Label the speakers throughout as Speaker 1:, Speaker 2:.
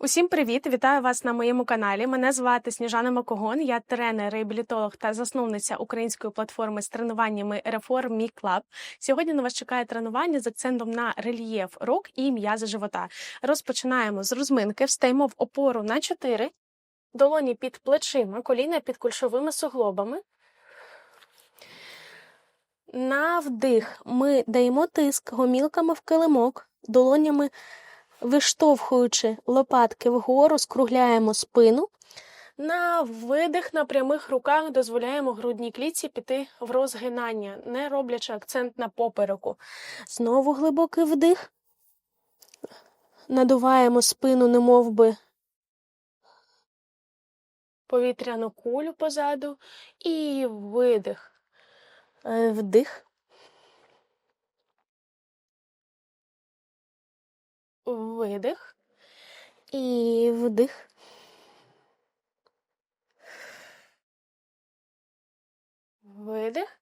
Speaker 1: Усім привіт! Вітаю вас на моєму каналі. Мене звати Сніжана Макогон. Я тренер, реабілітолог та засновниця української платформи з тренуваннями Reform Me Club. Сьогодні на вас чекає тренування з акцентом на рельєф рук і м'язи живота. Розпочинаємо з розминки, встаємо в опору на 4, долоні під плечима, коліна під кульшовими суглобами. На вдих ми даємо тиск гомілками в килимок, долонями виштовхуючи лопатки вгору, скругляємо спину. На видих на прямих руках дозволяємо грудній клітці піти в розгинання, не роблячи акцент на попереку. Знову глибокий вдих. Надуваємо спину, немов би повітряну кулю позаду. І видих. Е, Вдих. Видих. І вдих. Видих.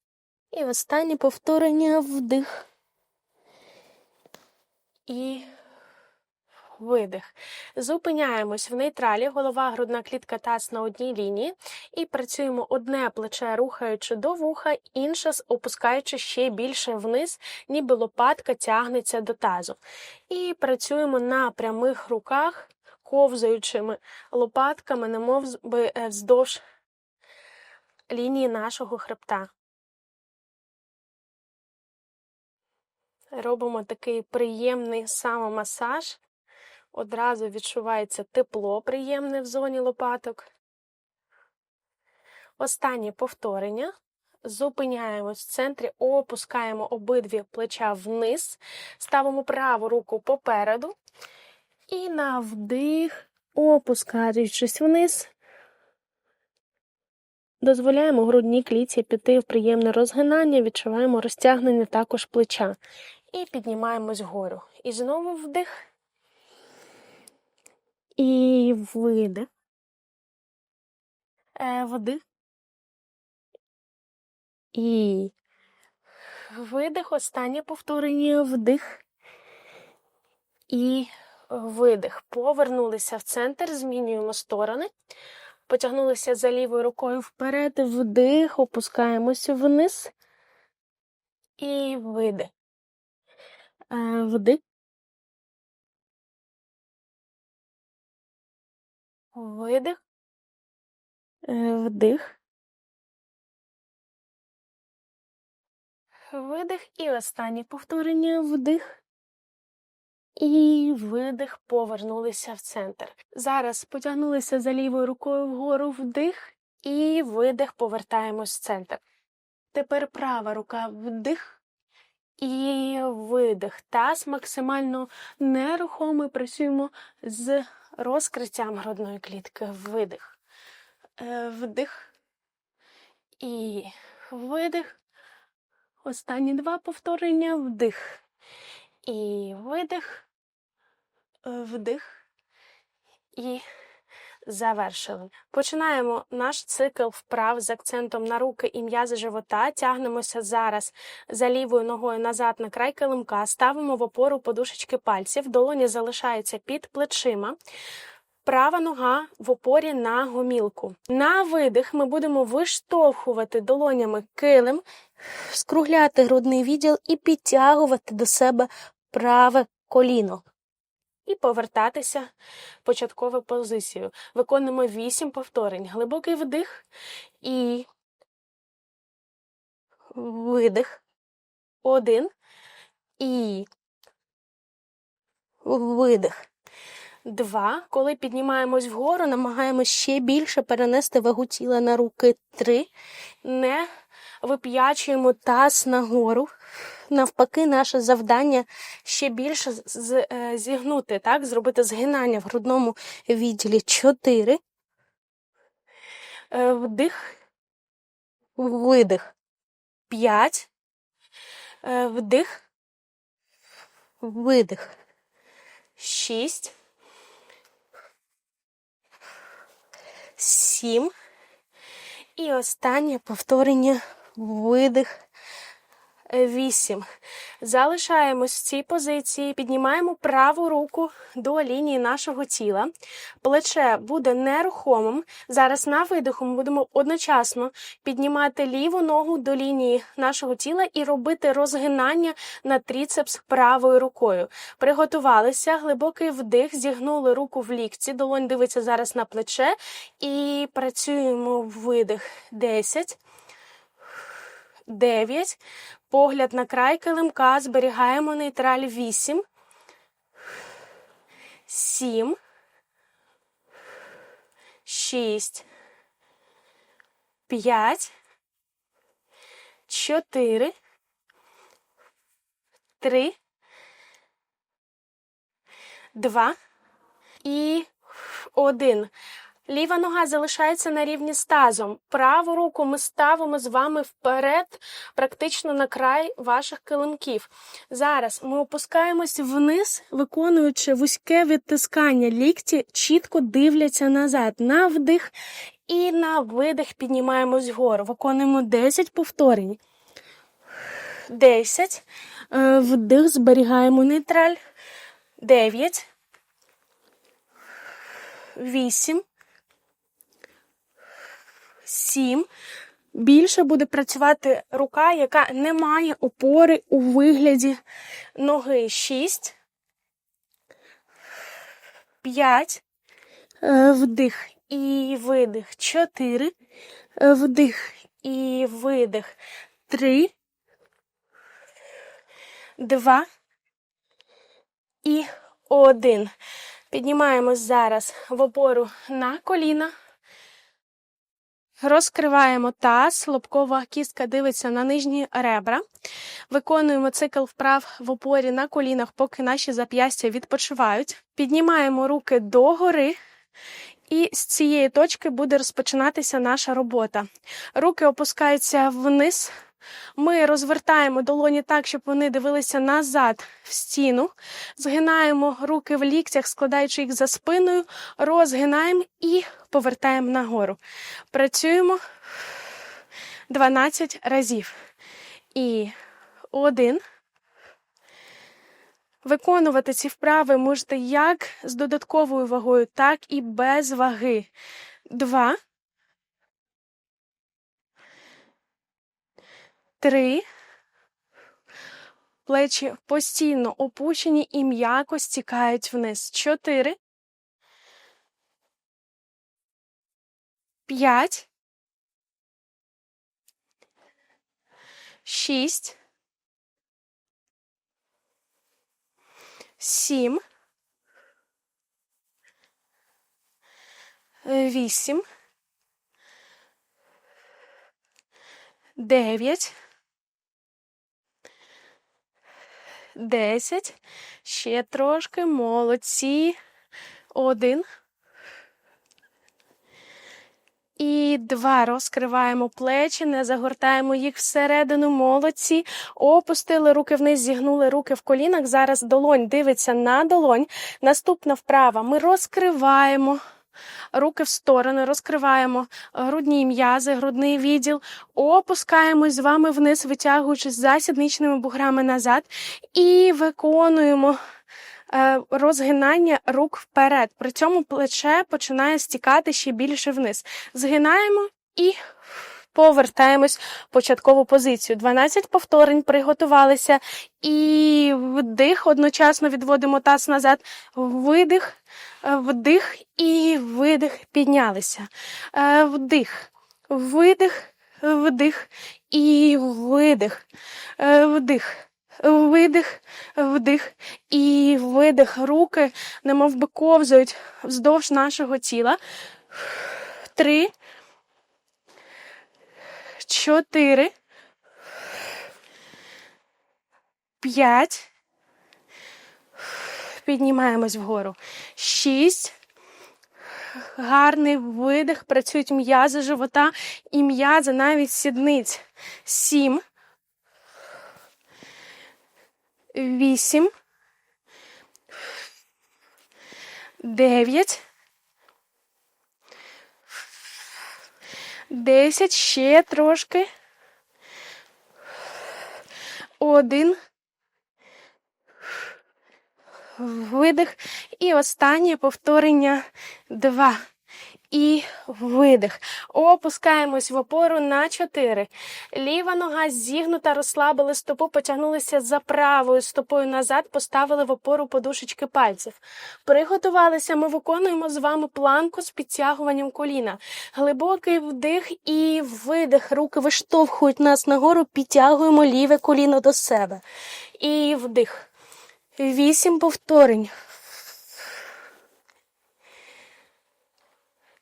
Speaker 1: І останнє повторення вдих. І видих. Зупиняємось в нейтралі, голова, грудна клітка, таз на одній лінії. І працюємо одне плече, рухаючи до вуха, інше опускаючи ще більше вниз, ніби лопатка тягнеться до тазу. І працюємо на прямих руках, ковзаючими лопатками, немов би е, вздовж лінії нашого хребта. Робимо такий приємний самомасаж. Одразу відчувається тепло приємне в зоні лопаток. Останнє повторення. Зупиняємось в центрі, опускаємо обидві плеча вниз, ставимо праву руку попереду. І на вдих, опускаючись вниз, дозволяємо грудній клітці піти в приємне розгинання, відчуваємо розтягнення також плеча. І піднімаємось вгору. І знову вдих. І видих. Е, Вдих. І видих. Останнє повторення. Вдих. І видих. Повернулися в центр, змінюємо сторони. Потягнулися за лівою рукою вперед. Вдих. Опускаємося вниз. І видих. Е, Вдих. Видих. Е, Вдих. Видих. І останнє повторення. Вдих. І видих. Повернулися в центр. Зараз потягнулися за лівою рукою вгору вдих. І видих. Повертаємось в центр. Тепер права рука вдих. І видих. Таз максимально нерухомий. Працюємо з розкриттям грудної клітки. Видих. Е, Вдих. І видих. Останні два повторення. Вдих. І видих. Е, Вдих. І завершили. Починаємо наш цикл вправ з акцентом на руки і м'язи живота. Тягнемося зараз за лівою ногою назад на край килимка, ставимо в опору подушечки пальців, долоні залишаються під плечима. Права нога в опорі на гомілку. На видих ми будемо виштовхувати долонями килим, скругляти грудний відділ і підтягувати до себе праве коліно. І повертатися в початкову позицію. Виконуємо 8 повторень. Глибокий вдих і видих. Один. І видих. Два. Коли піднімаємось вгору, намагаємось ще більше перенести вагу тіла на руки. Три. Не вип'ячуємо таз нагору. Навпаки, наше завдання ще більше е, зігнути, так? зробити згинання в грудному відділі. Чотири. Е, Вдих. Видих. П'ять. Е, Вдих. Видих. Шість. Сім. І останнє повторення. Видих. Е, вісім. Залишаємось в цій позиції, піднімаємо праву руку до лінії нашого тіла. Плече буде нерухомим. Зараз на видиху ми будемо одночасно піднімати ліву ногу до лінії нашого тіла і робити розгинання на тріцепс правою рукою. Приготувалися, глибокий вдих, зігнули руку в лікці, долонь дивиться зараз на плече і працюємо видих 10. 9. Погляд на край килимка. Зберігаємо нейтраль 8. 7. 6. 5. 4. 3. 2. І 1. Ліва нога залишається на рівні з тазом. Праву руку ми ставимо з вами вперед, практично на край ваших килимків. Зараз ми опускаємось вниз, виконуючи вузьке відтискання. Лікті чітко дивляться назад. На вдих і на видих піднімаємось вгору. Виконуємо 10 повторень. 10. Е, Вдих, зберігаємо нейтраль. 9. 8. Сім. Більше буде працювати рука, яка не має опори у вигляді ноги. Шість. П'ять. Е, Вдих і видих. Чотири. Е, Вдих і видих. Три. Два. І один. Піднімаємось зараз в опору на коліна. Розкриваємо таз, лобкова кістка дивиться на нижні ребра. Виконуємо цикл вправ в опорі на колінах, поки наші зап'ястя відпочивають. Піднімаємо руки догори, і з цієї точки буде розпочинатися наша робота. Руки опускаються вниз. Ми розвертаємо долоні так, щоб вони дивилися назад в стіну. Згинаємо руки в ліктях, складаючи їх за спиною, розгинаємо і повертаємо нагору. Працюємо 12 разів. І один. Виконувати ці вправи можете як з додатковою вагою, так і без ваги. Два. Три. Плечі постійно опущені і м'яко стікають вниз. Чотири. П'ять. Шість. Сім. Вісім. Дев'ять. Десять. Ще трошки. Молодці. Один. І два. Розкриваємо плечі, не загортаємо їх всередину. Молодці. Опустили руки вниз, зігнули руки в колінах. Зараз долонь дивиться на долонь. Наступна вправа. Ми розкриваємо. Руки в сторони, розкриваємо грудні м'язи, грудний відділ, опускаємось з вами вниз, витягуючись за сідничними буграми назад, і виконуємо е, розгинання рук вперед. При цьому плече починає стікати ще більше вниз. Згинаємо і повертаємось в початкову позицію. 12 повторень приготувалися. І вдих, одночасно відводимо таз назад, видих, вдих і видих, піднялися. Е, Вдих, видих, вдих і видих, Е, вдих. Видих, вдих і видих. Руки, немов би ковзають вздовж нашого тіла. Три, чотири, п'ять. Піднімаємось вгору. Шість. Гарний видих. Працюють м'язи живота і м'язи навіть сідниць. Сім. Вісім. Дев'ять. Десять. Ще трошки. Один. Видих. І останнє повторення. Два. І видих. Опускаємось в опору на 4. Ліва нога зігнута, розслабили стопу, потягнулися за правою стопою назад, поставили в опору подушечки пальців. Приготувалися, ми виконуємо з вами планку з підтягуванням коліна. Глибокий вдих і видих. Руки виштовхують нас нагору, підтягуємо ліве коліно до себе. І вдих. Вісім повторень.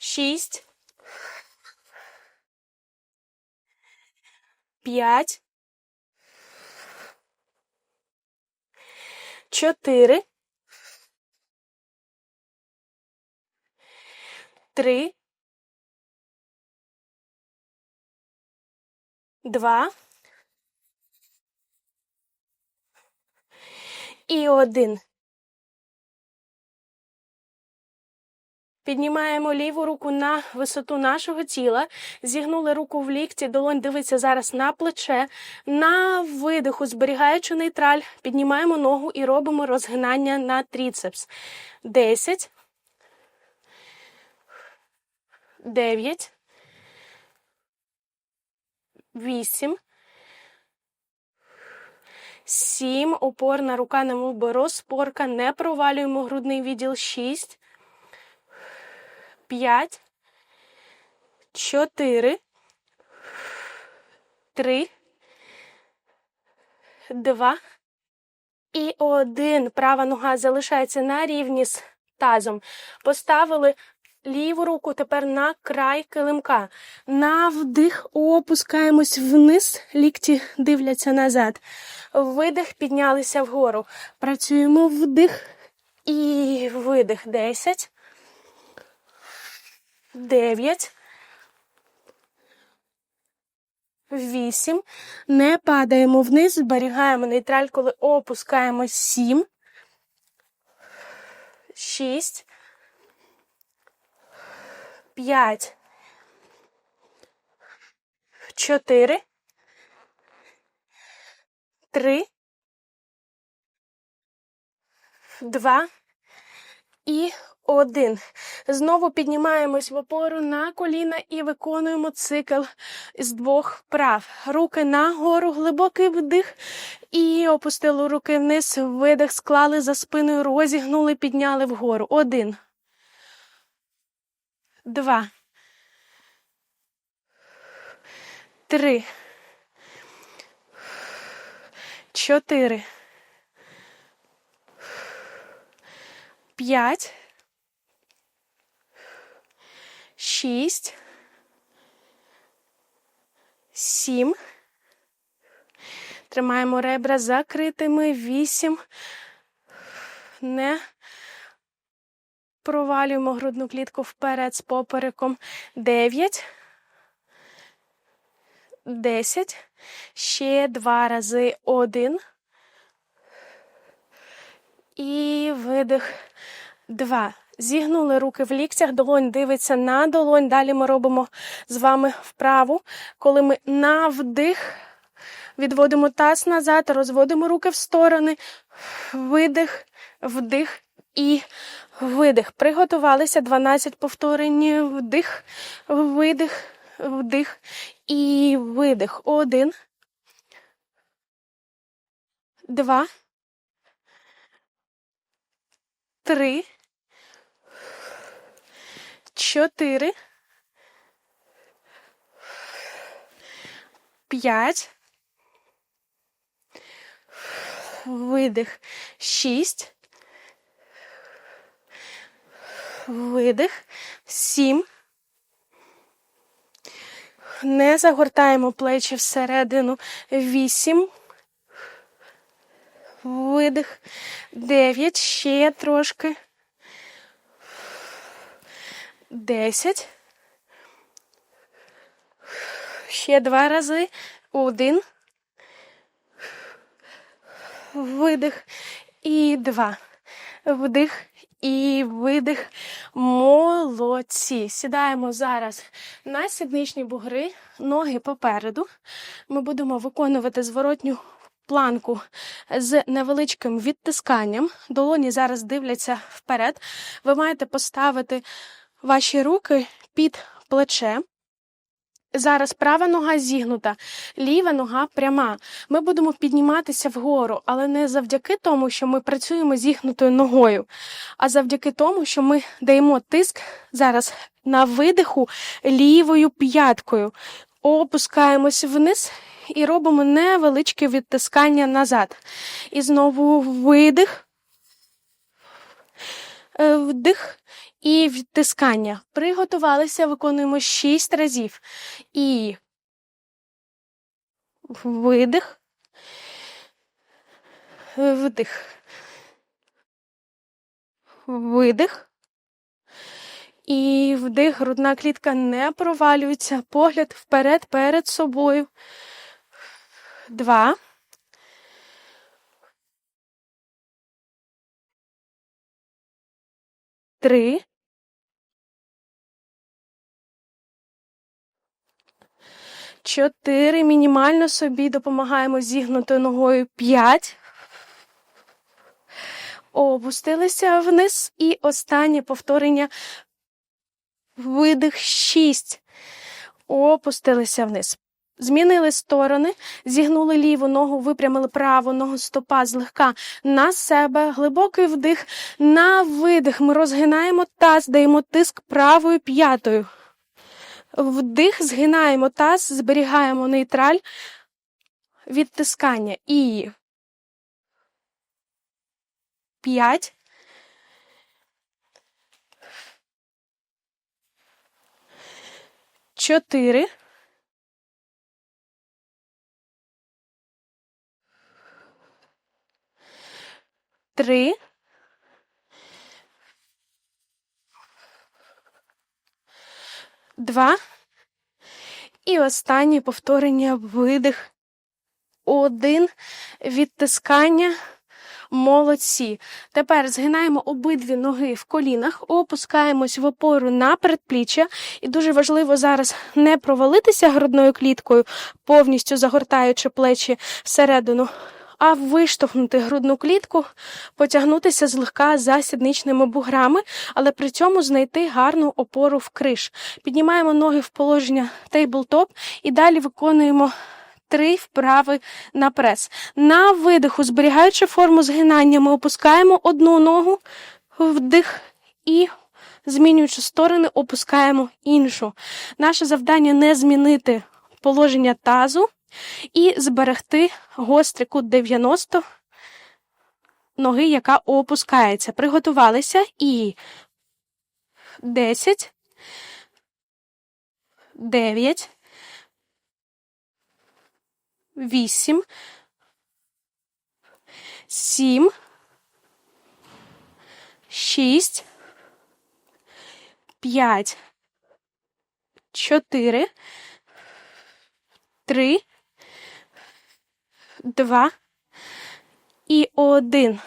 Speaker 1: Шість. П'ять. Чотири. Три. Два. І один. Піднімаємо ліву руку на висоту нашого тіла, зігнули руку в лікті, долонь дивиться зараз на плече. На видиху, зберігаючи нейтраль, піднімаємо ногу і робимо розгинання на тріцепс. Десять. Дев'ять. Вісім. Сім. Опорна рука, немов би розпорка. Не провалюємо грудний відділ. Шість. П'ять. Чотири. Три. Два. І один. Права нога залишається на рівні з тазом. Поставили ліву руку тепер на край килимка. На вдих опускаємось вниз, лікті дивляться назад. Видих, піднялися вгору. Працюємо вдих і видих. Десять. Дев'ять. Вісім. Не падаємо вниз, зберігаємо нейтраль, коли опускаємось. Сім. Шість. П'ять. Чотири. Три. Два. І один. Знову піднімаємось в опору на коліна і виконуємо цикл з двох вправ. Руки нагору, глибокий вдих. І опустили руки вниз, видих, склали за спиною, розігнули, підняли вгору. Один. Два. Три. Чотири. П'ять. Шість. Сім. Тримаємо ребра закритими. Вісім. Не провалюємо грудну клітку вперед з попереком. Дев'ять. Десять. Ще два рази. Один. І видих. Два. Зігнули руки в ліктях, долонь дивиться на долонь. Далі ми робимо з вами вправу. Коли ми на вдих відводимо таз назад, розводимо руки в сторони. Видих, вдих і видих. Приготувалися 12 повторень. Вдих, видих, вдих і видих. Один. Два. Три. Чотири. П'ять. Видих. Шість. Видих. Сім. Не загортаємо плечі всередину. Вісім. Видих. Дев'ять. Ще трошки. Десять. Ще два рази. Один. Видих. І два. Вдих і видих. Молодці. Сідаємо зараз на сідничні бугри, ноги попереду. Ми будемо виконувати зворотню планку з невеличким відтисканням. Долоні зараз дивляться вперед. Ви маєте поставити ваші руки під плече. Зараз права нога зігнута, ліва нога пряма. Ми будемо підніматися вгору, але не завдяки тому, що ми працюємо зігнутою ногою, а завдяки тому, що ми даємо тиск зараз на видиху лівою п'яткою. Опускаємось вниз і робимо невеличке відтискання назад. І знову видих, е, вдих і відтискання. Приготувалися, виконуємо 6 разів. І видих, вдих, видих. І вдих, грудна клітка не провалюється. Погляд вперед перед собою. Два. Три. Чотири. Мінімально собі допомагаємо зігнутою ногою. П'ять. Опустилися вниз. І останнє повторення. Видих. Шість. Опустилися вниз. Змінили сторони, зігнули ліву ногу, випрямили праву ногу, стопа злегка на себе, глибокий вдих, на видих. Ми розгинаємо таз, даємо тиск правою п'ятою. Вдих, згинаємо таз, зберігаємо нейтраль, відтискання. І п'ять. Чотири. Три. Два. І останнє повторення видих. Один. Відтискання. Молодці. Тепер згинаємо обидві ноги в колінах, опускаємось в опору на передпліччя. І дуже важливо зараз не провалитися грудною кліткою, повністю загортаючи плечі всередину, а виштовхнути грудну клітку, потягнутися злегка за сідничними буграми, але при цьому знайти гарну опору в криш. Піднімаємо ноги в положення тейблтоп і далі виконуємо. Три вправи на прес. На видиху, зберігаючи форму згинання, ми опускаємо одну ногу, вдих і, змінюючи сторони, опускаємо іншу. Наше завдання не змінити положення тазу і зберегти гострий кут 90 ноги, яка опускається. Приготувалися і 10, 9, 8, 7, 6, 5, 4, 3, два і один.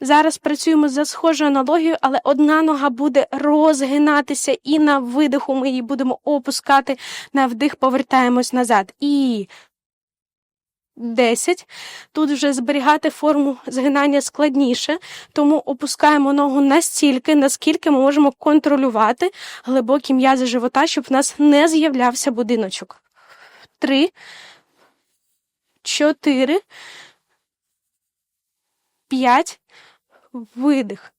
Speaker 1: Зараз працюємо за схожою аналогією, але одна нога буде розгинатися, і на видиху ми її будемо опускати, на вдих повертаємось назад. І 10. Тут вже зберігати форму згинання складніше, тому опускаємо ногу настільки, наскільки ми можемо контролювати глибокі м'язи живота, щоб в нас не з'являвся будиночок. 3 чотири, п'ять, видих.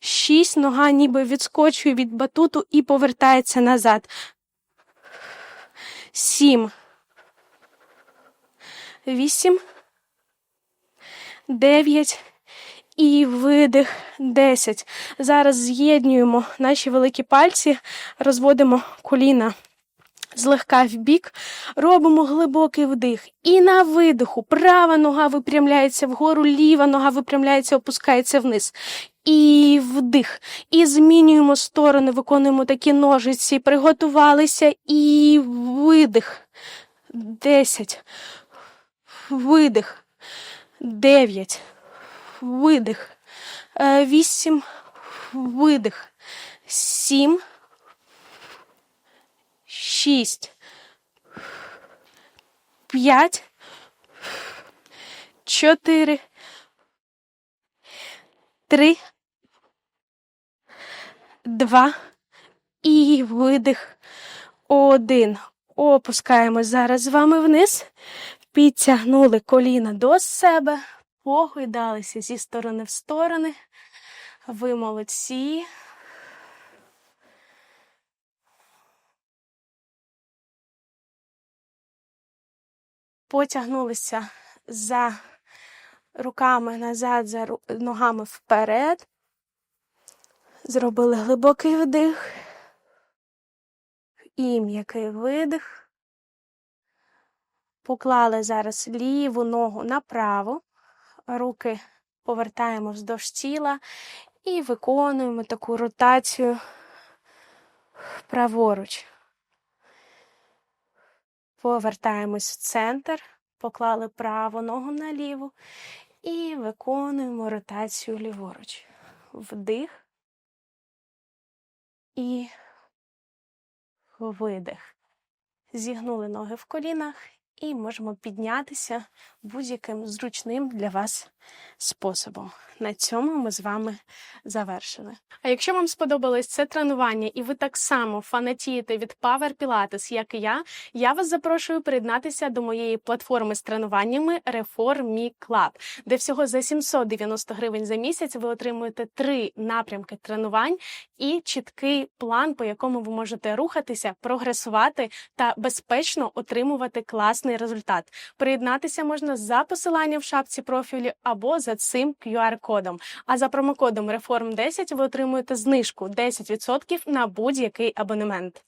Speaker 1: Шість. Нога ніби відскочує від батуту і повертається назад. Сім. Вісім. Дев'ять. І видих 10. Зараз з'єднуємо наші великі пальці, розводимо коліна злегка в бік, робимо глибокий вдих. І на видиху права нога випрямляється вгору, ліва нога випрямляється, опускається вниз. І вдих. І змінюємо сторони, виконуємо такі ножиці, приготувалися і видих. Десять. Видих. Дев'ять. Видих. Е, вісім. Видих. Сім шість, п'ять, чотири, три, два і видих. Один. Опускаємось зараз з вами вниз. Підтягнули коліна до себе, погойдалися зі сторони в сторони. Ви молодці. Потягнулися за руками назад, за ногами вперед. Зробили глибокий вдих і м'який видих. Поклали зараз ліву ногу направо, руки повертаємо вздовж тіла і виконуємо таку ротацію праворуч. Повертаємось в центр, поклали праву ногу на ліву і виконуємо ротацію ліворуч. Вдих і видих. Зігнули ноги в колінах і можемо піднятися будь-яким зручним для вас способом. На цьому ми з вами завершили. А якщо вам сподобалось це тренування, і ви так само фанатієте від Power Pilates, як і я, я вас запрошую приєднатися до моєї платформи з тренуваннями Reform Me Club, де всього за 790 гривень за місяць ви отримуєте три напрямки тренувань і чіткий план, по якому ви можете рухатися, прогресувати та безпечно отримувати класний результат. Приєднатися можна за посиланням в шапці профілю або за цим QR-кодом. А за промокодом Reform10 ви отримуєте знижку 10% на будь-який абонемент.